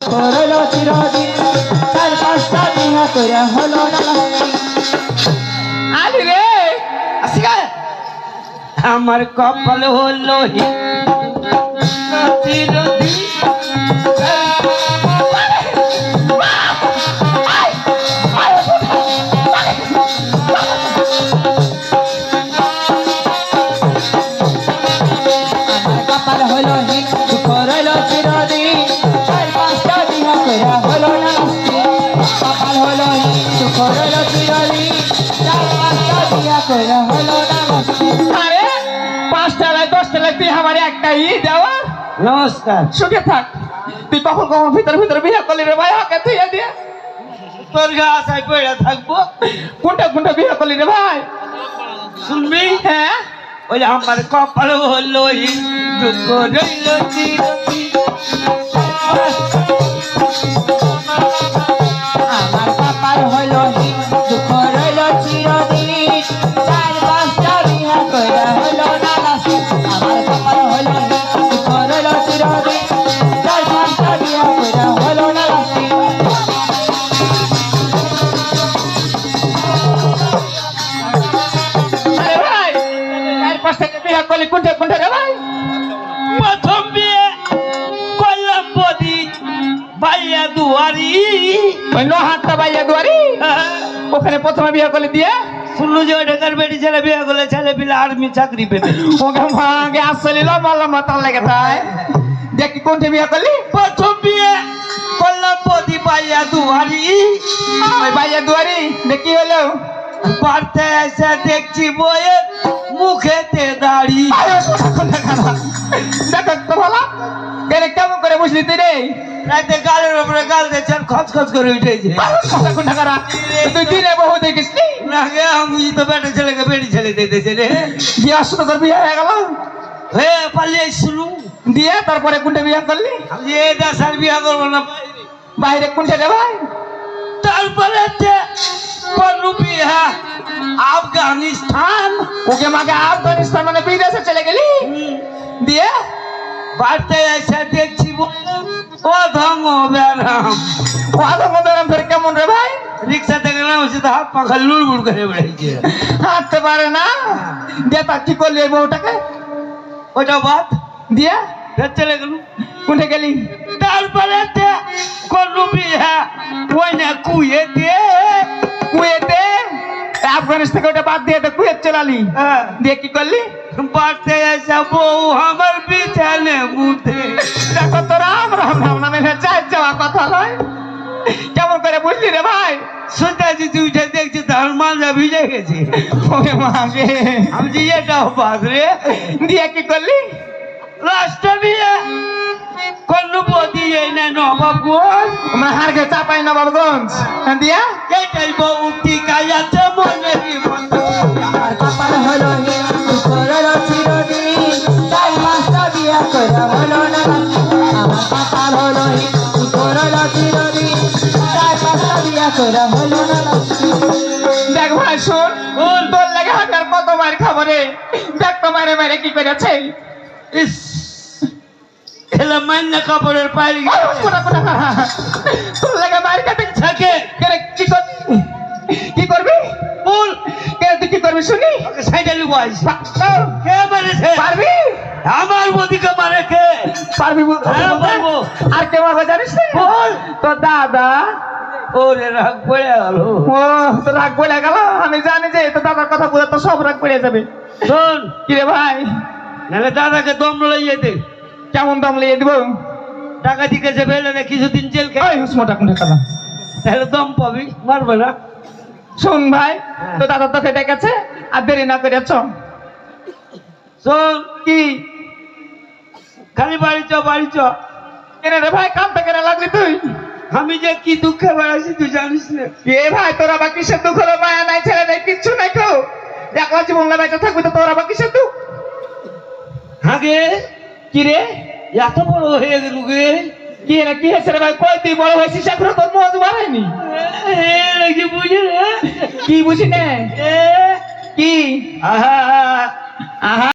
করল চিরদিন চার পাঁচটা বিয়া করে হলো না। আরে রে আমার কপাল হলো হি। চিরদিন করল বিয়া হলো না আরে লাই দশটা লাই তুই আমার একটা ই দেওয়া। নমস্কার। সুখে থাক। তুই কখন কখন ভিতর ভিতর বিয়ে করলি রে ভাই হাকে তুই দিয়ে। তোর গা আশায় পড়ে থাকব। কোনটা কোনটা বিয়ে করলি রে ভাই? শুনবি? হ্যাঁ? ওই আমার কপাল হলো হিন্দু রইল চিরদিন। করলি কোনটা কোনটা রে ভাই? প্রথম বিয়ে করলাম বদি ভাইয়া দুয়ারি। ওই নহাট্টা বাইয়া দুয়ারি? ওখানে প্রথমে বিয়ে করলি দিয়ে? শুনলু যে ঢাকার বেটি ছেলে বিয়ে করলে ছেলে পিলে আর্মি চাকরি পেতে। ওকে ভাগে আসলে লম্বা তার লেগে তাই। দেখি কোনটা বিয়ে করলি? প্রথম বিয়ে করলাম বদি ভাইয়া দুয়ারি। ওই বাইয়া দুয়ারি দেখি হলো। বাড়তে এসে দেখছি বইয়ে মুখেতে দাড়ি? দেখো তো ভালো। কেমন করে বুঝলি তুই রে? রাতে গালের উপরে গাল খচ খচ করে উঠেছে। কোনটা কোনটা খারাপ? তুই দিনে বহু দেখিস না? গে আমি তো বেটা ছেলেকে বেটি ছেলে দিতেছে রে। বিয়ে শুরু তোর বিয়ে হয়ে গেল। হে পালিয়ে শুনু দিয়ে তারপরে কোনটা বিয়ে করলি? বিয়ে করব না বাইরে। কোনটা রে ভাই? তারপরে করলু বিয়ে আফগানিস্তান? ওকে মাকে আফগানিস্তান মানে বিদেশে চলে গেলি? দিয়ে বাড়তে এসে দেখছি ও ধম ব্যারাম। ওয়াদা মন্দিরাম ফের কেমন রে ভাই? রিক্সা থেকে নামছে তো হাত পাখা লুড়বুড় করে বেড়েছে হাঁটতে পারে না? দিয়ে তার কি করলি ওই বউটাকে? ওটা বাদ। দিয়ে? ফের চলে গেল। কোনটা গেলি? তারপরে করলু বিয়ে ওই না কুয়ে দিয়ে আফগানিস্তান থেকে ওটা বাদ দিয়ে কুয়েত চলালি হ্যাঁ। দিয়ে কি করলি? বাড়তে এসে বউ আমার বিছানে মুঠে দেখো চাই যাওয়া কথা নয়। কেমন করে বুঝলি রে ভাই? তুই উঠে দেখছি তার ভিজে গেছে। আমি যে এটাও বাদ রে। দিয়ে কি করলি? এই না নবাবগঞ্জ আমরা হারকে চাপাই নবাবগঞ্জ দিয়া? এটাই বউ টিকা যাচ্ছে মনে আমার কপাল হলো হিন্দু চিরদিন। চার পাঁচটা বিয়া করে হলো না আমার কপাল হলো হিন্দু চিরদিন। চার পাঁচটা বিয়া করে হলো না দেখ ভাই শোন তোর লাগে আর কত মার দেখ তো মারে মারে কি করেছে। ইস। এলা মান্য কাপড়ের পাইলি তোর লাগে মার কাটে থাকে। কেন কি কর কি করবি? ফুল। কেন তুই কি করবি শুনি? সাইডে আইস কে মেরেছে? পারবি? আমার বদিকে মারে কে? পারবি বল- হ্যাঁ, পারব। আর কে মারবে জানিস না? বল। তো দাদা। ওরে রাগ পড়ে গেল। ও তো রাগ বলে গেল। আমি জানি যে তো দাদার কথা বলে তো সব রাগ পড়ে যাবে। শোন। কি রে ভাই? নাহলে দাদাকে দম লইয়ে দে। কেমন দাম লিয়ে দিব? টাকা দিকে যে ফেলে না কিছুদিন জেল খেয়ে তাহলে দম পাবি মারবে না। শুন ভাই তো দাদা তোকে ডেকেছে আর দেরি না করে চ শোন কি? খালি বাড়ি চ বাড়ি চ। কেনে রে ভাই কাম থেকে লাগলি তুই? আমি যে কি দুঃখে বেড়াচ্ছি তুই জানিস না। এ ভাই তোরা বা কিসের দুঃখ হলো মায়া নাই ছেলে নাই কিচ্ছু নাই কেউ একলা জীবন বেঁচে থাকবি তো তোরা বা কিসের দুঃখ? আগে কি রে এত বড় হয়ে গেল গে। কি রে কি হয়েছে রে ভাই? কই তুই বড় হয়েছিস? এখনও তোর মজ বাড়ায়নি বুঝি রে কি বুঝি না? এ কি? আহা। আহা।